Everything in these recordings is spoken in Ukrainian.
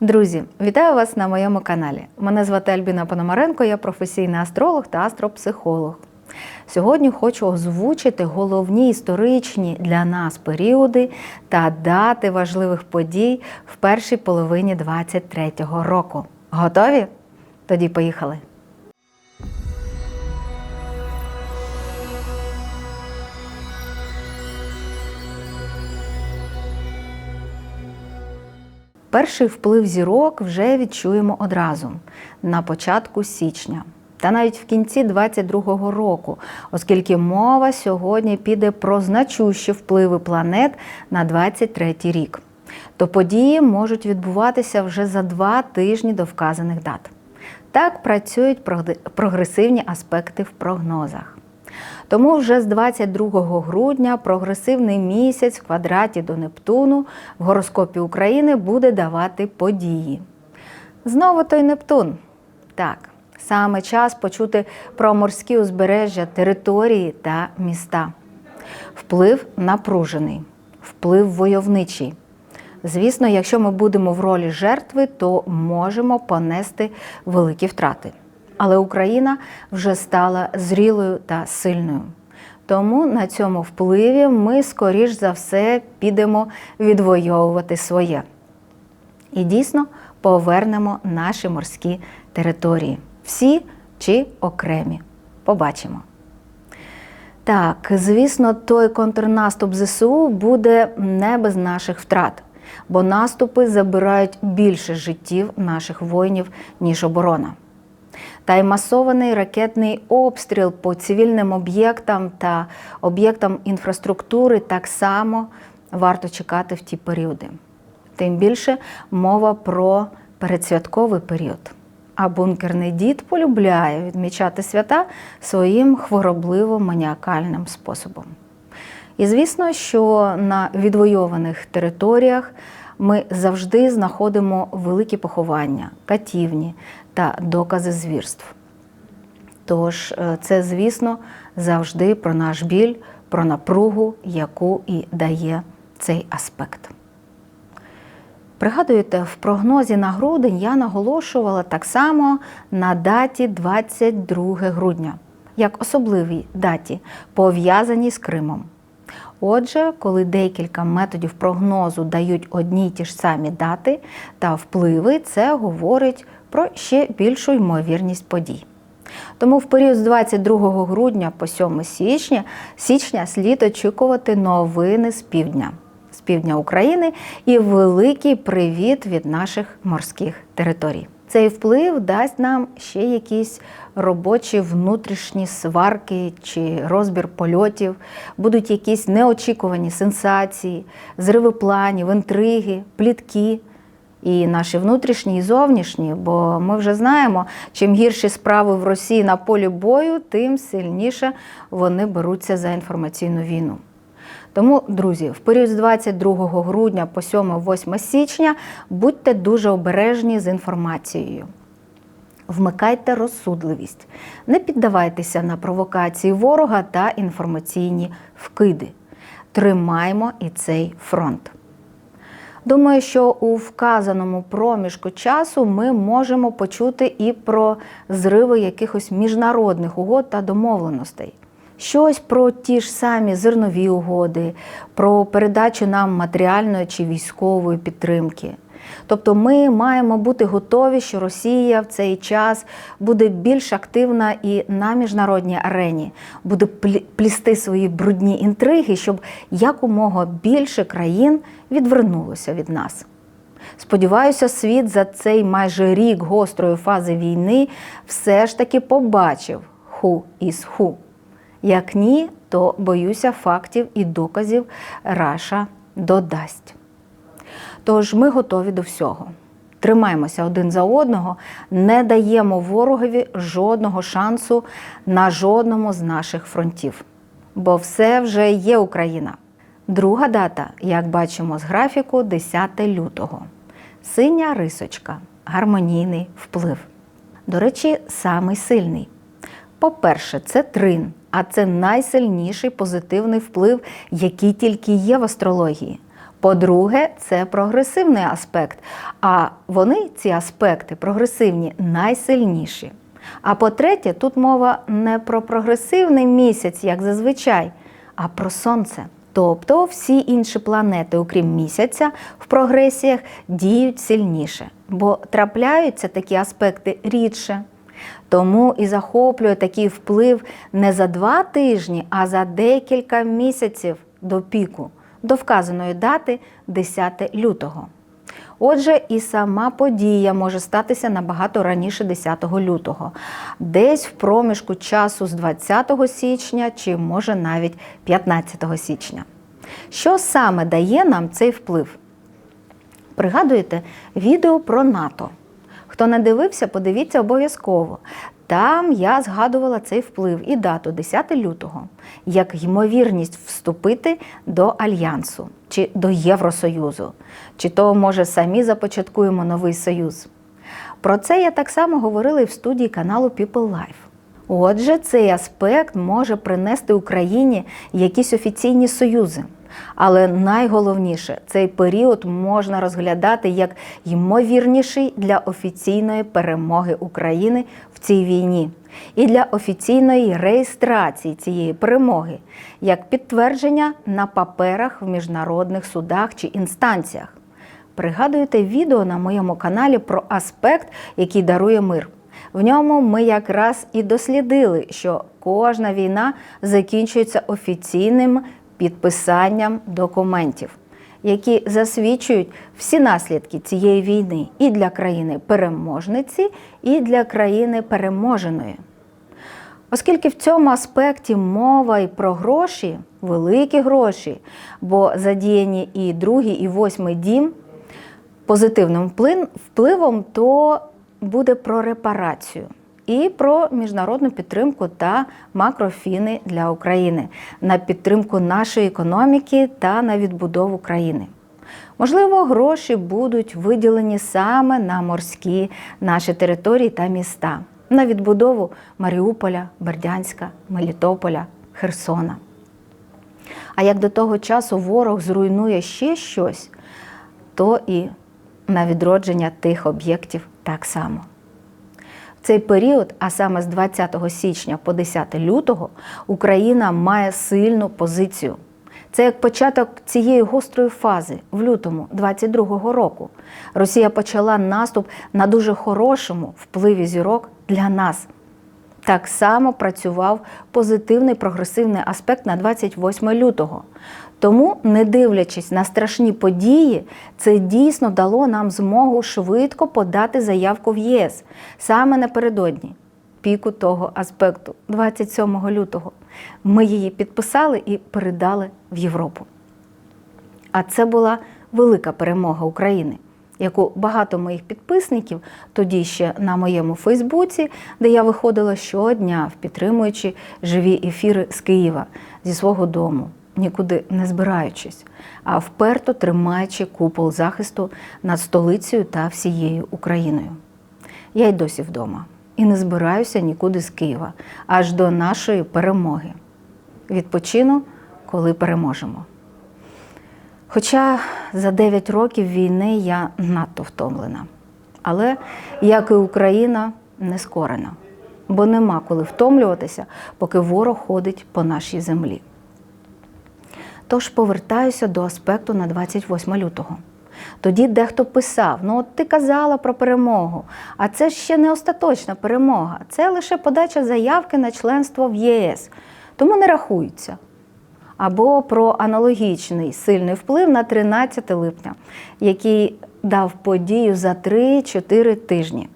Друзі, вітаю вас на моєму каналі. Мене звати Альбіна Пономаренко, я професійний астролог та астропсихолог. Сьогодні хочу озвучити головні історичні для нас періоди та дати важливих подій в першій половині 23-го року. Готові? Тоді поїхали. Перший вплив зірок вже відчуємо одразу на початку січня. Та навіть в кінці 22-го року, оскільки мова сьогодні піде про значущі впливи планет на 23-й рік, то події можуть відбуватися вже за два тижні до вказаних дат. Так працюють прогресивні аспекти в прогнозах. Тому вже з 22 грудня прогресивний місяць в квадраті до Нептуну в гороскопі України буде давати події. Знову той Нептун. Так, саме час почути про морські узбережжя, території та міста. Вплив напружений, вплив войовничий. Звісно, якщо ми будемо в ролі жертви, то можемо понести великі втрати. Але Україна вже стала зрілою та сильною. Тому на цьому впливі ми, скоріш за все, підемо відвоювати своє. І дійсно повернемо наші морські території. Всі чи окремі. Побачимо. Так, звісно, той контрнаступ ЗСУ буде не без наших втрат, бо наступи забирають більше життів наших воїнів, ніж оборона. Та й масований ракетний обстріл по цивільним об'єктам та об'єктам інфраструктури так само варто чекати в ті періоди. Тим більше мова про передсвятковий період. А бункерний дід полюбляє відмічати свята своїм хворобливо-маніакальним способом. І звісно, що на відвойованих територіях ми завжди знаходимо великі поховання, катівні та докази звірств. Тож, е, це, звісно, завжди про наш біль, про напругу, яку і дає цей аспект. Пригадуєте, в прогнозі на грудень я наголошувала так само на даті 22 грудня, як особливій даті, пов'язаній з Кримом. Отже, коли декілька методів прогнозу дають одні й ті ж самі дати та впливи, це говорить про ще більшу ймовірність подій. Тому в період з 22 грудня по 7 січня січня слід очікувати новини з півдня, з півдня України і великий привіт від наших морських територій. Цей вплив дасть нам ще якісь робочі внутрішні сварки чи розбір польотів, будуть якісь неочікувані сенсації, зриви планів, інтриги, плітки. І наші внутрішні і зовнішні, бо ми вже знаємо, чим гірші справи в Росії на полі бою, тим сильніше вони беруться за інформаційну війну. Тому, друзі, в період з 22 грудня по 7-8 січня будьте дуже обережні з інформацією. Вмикайте розсудливість, не піддавайтеся на провокації ворога та інформаційні вкиди. Тримаймо і цей фронт. Думаю, що у вказаному проміжку часу ми можемо почути і про зриви якихось міжнародних угод та домовленостей. Щось про ті ж самі зернові угоди, про передачу нам матеріальної чи військової підтримки. Тобто ми маємо бути готові, що Росія в цей час буде більш активна і на міжнародній арені, буде плісти свої брудні інтриги, щоб якомога більше країн відвернулося від нас. Сподіваюся, світ за цей майже рік гострої фази війни все ж таки побачив ху із ху. Як ні, то боюся фактів і доказів Раша додасть. Тож ми готові до всього. Тримаємося один за одного, не даємо ворогові жодного шансу на жодному з наших фронтів. Бо все вже є Україна. Друга дата, як бачимо з графіку, 10 лютого. Синя рисочка, гармонійний вплив. До речі, самий сильний. По-перше, це трин, а це найсильніший позитивний вплив, який тільки є в астрології. По-друге, це прогресивний аспект. А вони, ці аспекти, прогресивні, найсильніші. А по-третє, тут мова не про прогресивний місяць, як зазвичай, а про сонце. Тобто всі інші планети, окрім місяця, в прогресіях діють сильніше, бо трапляються такі аспекти рідше. Тому і захоплює такий вплив не за два тижні, а за декілька місяців до піку, до вказаної дати 10 лютого. Отже, і сама подія може статися набагато раніше 10 лютого, десь в проміжку часу з 20 січня чи може навіть 15 січня. Що саме дає нам цей вплив? Пригадуєте відео про НАТО. Хто не дивився, подивіться обов'язково. Там я згадувала цей вплив і дату 10 лютого як ймовірність вступити до альянсу чи до Євросоюзу, чи то, може, самі започаткуємо новий союз. Про це я так само говорила і в студії каналу People Life. Отже, цей аспект може принести Україні якісь офіційні союзи. Але найголовніше, цей період можна розглядати як ймовірніший для офіційної перемоги України в цій війні і для офіційної реєстрації цієї перемоги як підтвердження на паперах в міжнародних судах чи інстанціях. Пригадуєте відео на моєму каналі про аспект, який дарує мир. В ньому ми якраз і дослідили, що кожна війна закінчується офіційним підписанням документів, які засвідчують всі наслідки цієї війни і для країни-переможниці, і для країни переможеної. Оскільки в цьому аспекті мова і про гроші, великі гроші, бо задіяні і другий, і восьмий дім позитивним впливом, то буде про репарацію і про міжнародну підтримку та макрофіни для України на підтримку нашої економіки та на відбудову країни. Можливо, гроші будуть виділені саме на морські наші території та міста, на відбудову Маріуполя, Бердянська, Мелітополя, Херсона. А як до того часу ворог зруйнує ще щось, то і на відродження тих об'єктів так само цей період, а саме з 20 січня по 10 лютого, Україна має сильну позицію. Це як початок цієї гострої фази в лютому 22-го року. Росія почала наступ на дуже хорошому впливі зірок для нас. Так само працював позитивний прогресивний аспект на 28 лютого. Тому, не дивлячись на страшні події, це дійсно дало нам змогу швидко подати заявку в ЄС саме напередодні піку того аспекту, 27 лютого. Ми її підписали і передали в Європу. А це була велика перемога України, яку багато моїх підписників тоді ще на моєму Фейсбуці, де я виходила щодня, підтримуючи живі ефіри з Києва зі свого дому нікуди не збираючись, а вперто тримаючи купол захисту над столицею та всією Україною. Я й досі вдома і не збираюся нікуди з Києва аж до нашої перемоги. Відпочину, коли переможемо. Хоча за 9 років війни я надто втомлена. Але, як і Україна, не скорена, бо нема коли втомлюватися, поки ворог ходить по нашій землі. Тож повертаюся до аспекту на 28 лютого. Тоді дехто писав: ну от ти казала про перемогу, а це ще не остаточна перемога, це лише подача заявки на членство в ЄС, тому не рахується. Або про аналогічний сильний вплив на 13 липня, який дав подію за 3-4 тижні.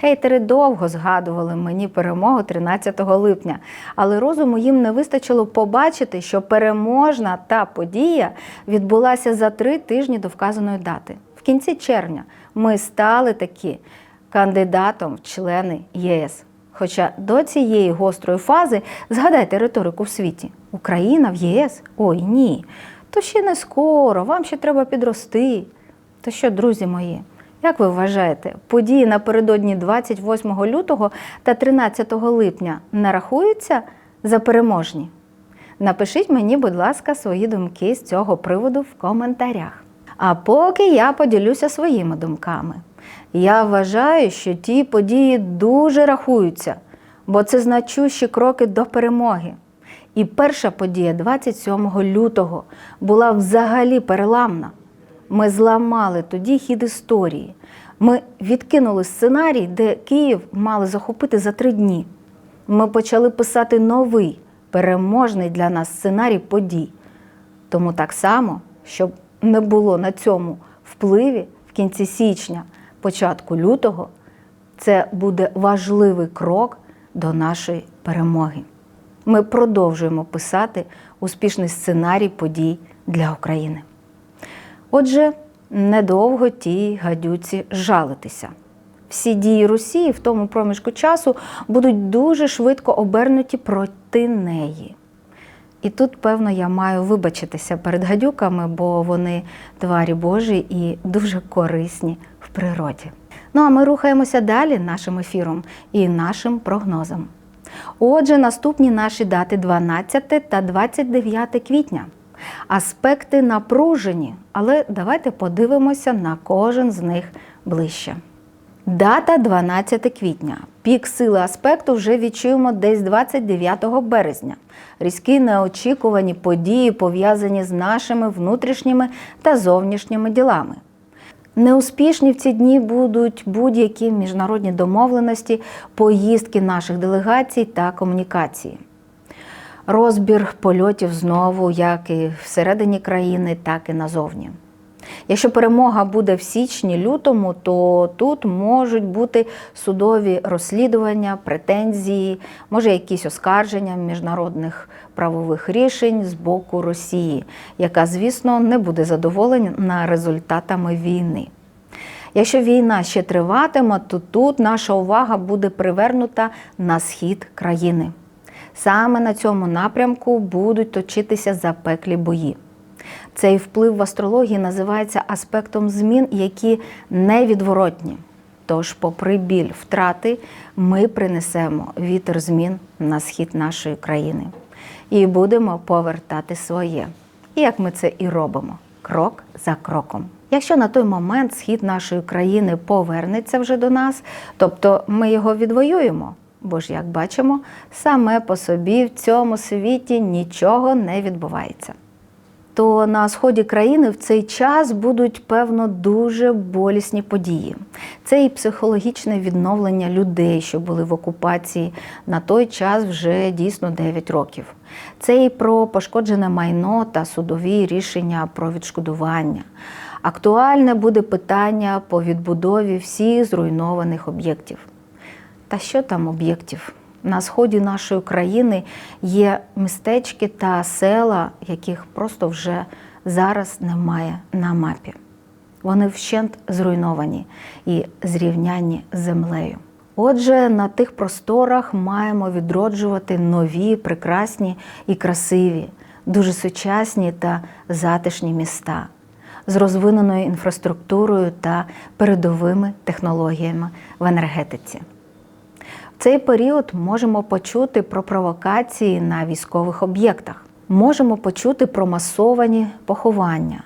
Хейтери довго згадували мені перемогу 13 липня, але розуму їм не вистачило побачити, що переможна та подія відбулася за три тижні до вказаної дати. В кінці червня ми стали такі кандидатом в члени ЄС. Хоча до цієї гострої фази згадайте риторику в світі: Україна в ЄС? Ой ні. То ще не скоро, вам ще треба підрости. То що, друзі мої? Як ви вважаєте, події напередодні 28 лютого та 13 липня не рахуються за переможні? Напишіть мені, будь ласка, свої думки з цього приводу в коментарях. А поки я поділюся своїми думками. Я вважаю, що ті події дуже рахуються, бо це значущі кроки до перемоги. І перша подія 27 лютого була взагалі переламна. Ми зламали тоді хід історії. Ми відкинули сценарій, де Київ мали захопити за три дні. Ми почали писати новий, переможний для нас сценарій подій. Тому так само, щоб не було на цьому впливі в кінці січня, початку лютого, це буде важливий крок до нашої перемоги. Ми продовжуємо писати успішний сценарій подій для України. Отже, недовго тій гадюці жалитися. Всі дії Росії в тому проміжку часу будуть дуже швидко обернуті проти неї. І тут, певно, я маю вибачитися перед гадюками, бо вони тварі Божі і дуже корисні в природі. Ну а ми рухаємося далі нашим ефіром і нашим прогнозом. Отже, наступні наші дати 12 та 29 квітня. Аспекти напружені, але давайте подивимося на кожен з них ближче. Дата 12 квітня. Пік сили аспекту вже відчуємо десь 29 березня. Різкі неочікувані події пов'язані з нашими внутрішніми та зовнішніми ділами. Неуспішні в ці дні будуть будь-які міжнародні домовленості, поїздки наших делегацій та комунікації. Розбір польотів знову, як і всередині країни, так і назовні. Якщо перемога буде в січні-лютому, то тут можуть бути судові розслідування, претензії, може якісь оскарження міжнародних правових рішень з боку Росії, яка, звісно, не буде задоволена результатами війни. Якщо війна ще триватиме, то тут наша увага буде привернута на схід країни. Саме на цьому напрямку будуть точитися запеклі бої. Цей вплив в астрології називається аспектом змін, які невідворотні. Тож, попри біль втрати, ми принесемо вітер змін на схід нашої країни і будемо повертати своє. І як ми це і робимо, крок за кроком. Якщо на той момент схід нашої країни повернеться вже до нас, тобто ми його відвоюємо, бо ж, як бачимо, саме по собі в цьому світі нічого не відбувається то на сході країни в цей час будуть певно дуже болісні події. Це і психологічне відновлення людей, що були в окупації на той час вже дійсно 9 років. Це і про пошкоджене майно та судові рішення про відшкодування. Актуальне буде питання по відбудові всіх зруйнованих об'єктів. Та що там об'єктів? на сході нашої країни є містечки та села, яких просто вже зараз немає на мапі. Вони вщент зруйновані і зрівнянні з землею. Отже, на тих просторах маємо відроджувати нові, прекрасні і красиві, дуже сучасні та затишні міста з розвиненою інфраструктурою та передовими технологіями в енергетиці цей період можемо почути про провокації на військових об'єктах, можемо почути про масовані поховання.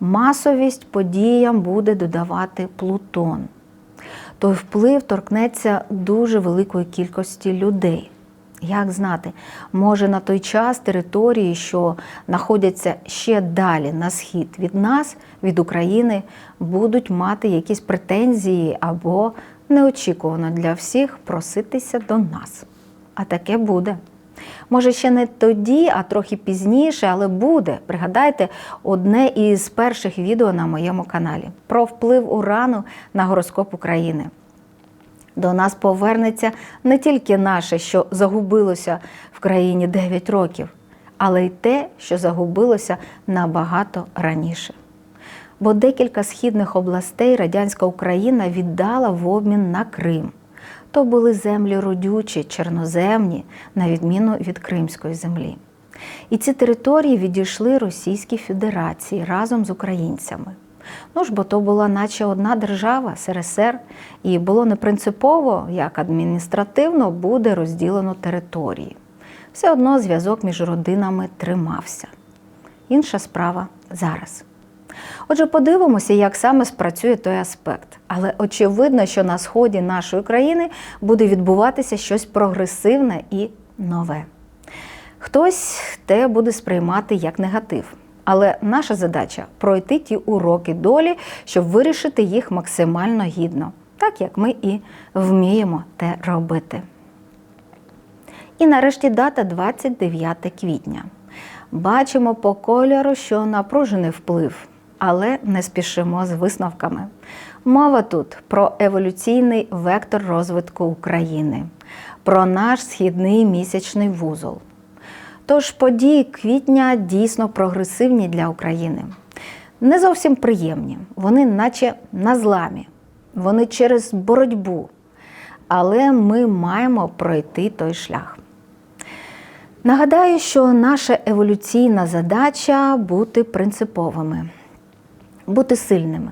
Масовість подіям буде додавати Плутон. Той вплив торкнеться дуже великої кількості людей. Як знати, може на той час території, що знаходяться ще далі на схід від нас, від України, будуть мати якісь претензії або неочікувано для всіх проситися до нас. А таке буде. Може, ще не тоді, а трохи пізніше, але буде. Пригадайте одне із перших відео на моєму каналі про вплив урану на гороскоп України. До нас повернеться не тільки наше, що загубилося в країні 9 років, але й те, що загубилося набагато раніше бо декілька східних областей радянська Україна віддала в обмін на Крим. То були землі родючі, чорноземні, на відміну від Кримської землі. І ці території відійшли Російській Федерації разом з українцями. Ну ж, бо то була наче одна держава СРСР, і було не принципово, як адміністративно буде розділено території. все одно зв'язок між родинами тримався. Інша справа зараз. Отже, подивимося, як саме спрацює той аспект. Але очевидно, що на сході нашої країни буде відбуватися щось прогресивне і нове. Хтось те буде сприймати як негатив. Але наша задача пройти ті уроки долі, щоб вирішити їх максимально гідно, так як ми і вміємо те робити. І нарешті дата 29 квітня. Бачимо по кольору, що напружений вплив, але не спішимо з висновками. Мова тут про еволюційний вектор розвитку України, про наш східний місячний вузол. Тож події квітня дійсно прогресивні для України. Не зовсім приємні, вони наче на зламі, вони через боротьбу. Але ми маємо пройти той шлях. Нагадаю, що наша еволюційна задача бути принциповими, бути сильними,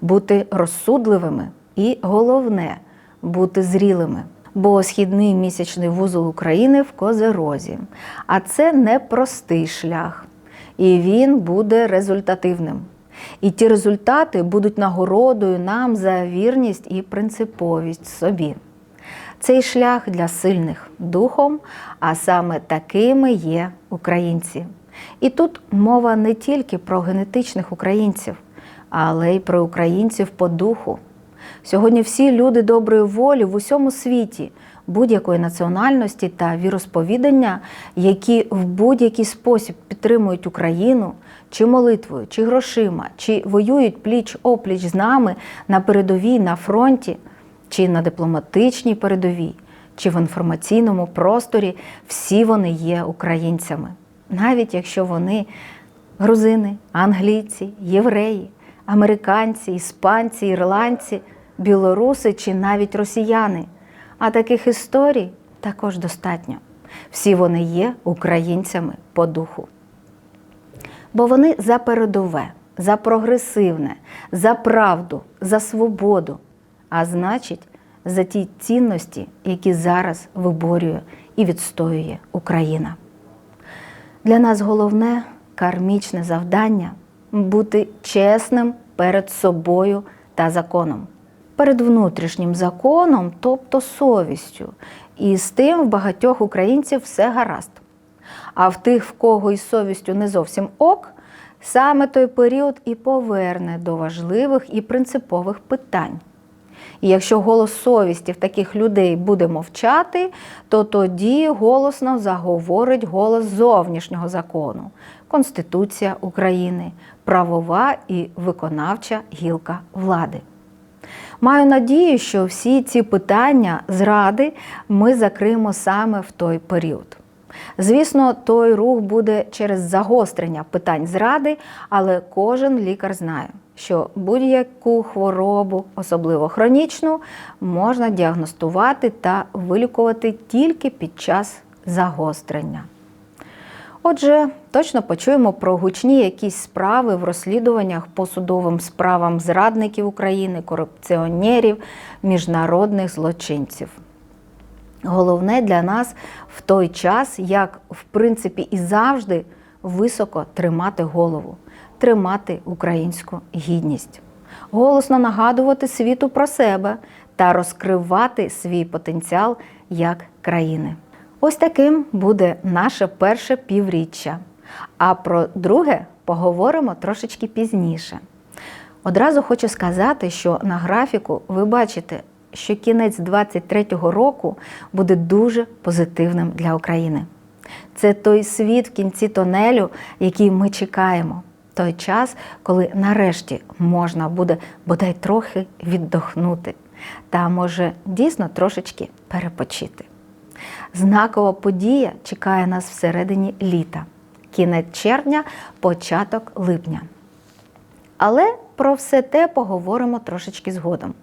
бути розсудливими і головне бути зрілими. Бо східний місячний вузол України в Козерозі. А це непростий шлях. І він буде результативним. І ті результати будуть нагородою нам за вірність і принциповість собі. Цей шлях для сильних духом, а саме такими є українці. І тут мова не тільки про генетичних українців, але й про українців по духу. Сьогодні всі люди доброї волі в усьому світі, будь-якої національності та віросповідання, які в будь-який спосіб підтримують Україну, чи молитвою, чи грошима, чи воюють пліч опліч з нами на передовій на фронті, чи на дипломатичній передовій, чи в інформаційному просторі, всі вони є українцями, навіть якщо вони грузини, англійці, євреї, американці, іспанці, ірландці, білоруси чи навіть росіяни. А таких історій також достатньо. Всі вони є українцями по духу. Бо вони за передове, за прогресивне, за правду, за свободу, а значить, за ті цінності, які зараз виборює і відстоює Україна. Для нас головне кармічне завдання бути чесним перед собою та законом, перед внутрішнім законом, тобто совістю. І з тим в багатьох українців все гаразд. А в тих, в кого із совістю не зовсім ок, саме той період і поверне до важливих і принципових питань. І якщо голос совісті в таких людей буде мовчати, то тоді голосно заговорить голос зовнішнього закону Конституція України, правова і виконавча гілка влади. Маю надію, що всі ці питання зради ми закриємо саме в той період. Звісно, той рух буде через загострення питань зради, але кожен лікар знає, що будь-яку хворобу, особливо хронічну, можна діагностувати та вилікувати тільки під час загострення. Отже, точно почуємо про гучні якісь справи в розслідуваннях по судовим справам зрадників України, корупціонерів, міжнародних злочинців. Головне для нас в той час, як в принципі і завжди, високо тримати голову, тримати українську гідність, голосно нагадувати світу про себе та розкривати свій потенціал як країни. Ось таким буде наше перше півріччя. А про друге поговоримо трошечки пізніше. Одразу хочу сказати, що на графіку ви бачите, що кінець 23-го року буде дуже позитивним для України. Це той світ в кінці тонелю, який ми чекаємо. Той час, коли нарешті можна буде бодай трохи віддохнути, та може дійсно трошечки перепочити. Знакова подія чекає нас всередині літа, кінець червня, початок липня. Але про все те поговоримо трошечки згодом.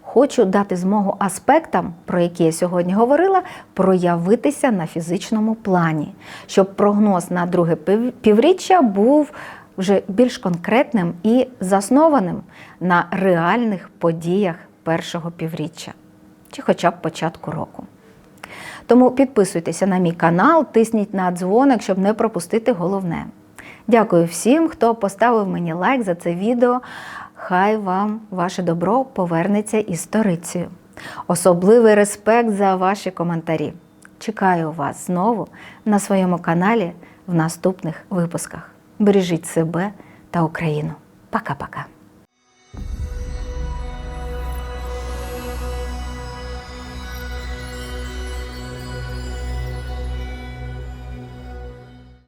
Хочу дати змогу аспектам, про які я сьогодні говорила, проявитися на фізичному плані, щоб прогноз на друге півріччя був вже більш конкретним і заснованим на реальних подіях першого півріччя чи хоча б початку року. Тому підписуйтеся на мій канал, тисніть на дзвоник, щоб не пропустити головне. Дякую всім, хто поставив мені лайк за це відео. Хай вам ваше добро повернеться із сторицею. Особливий респект за ваші коментарі. Чекаю вас знову на своєму каналі в наступних випусках. Бережіть себе та Україну. Пока-пока.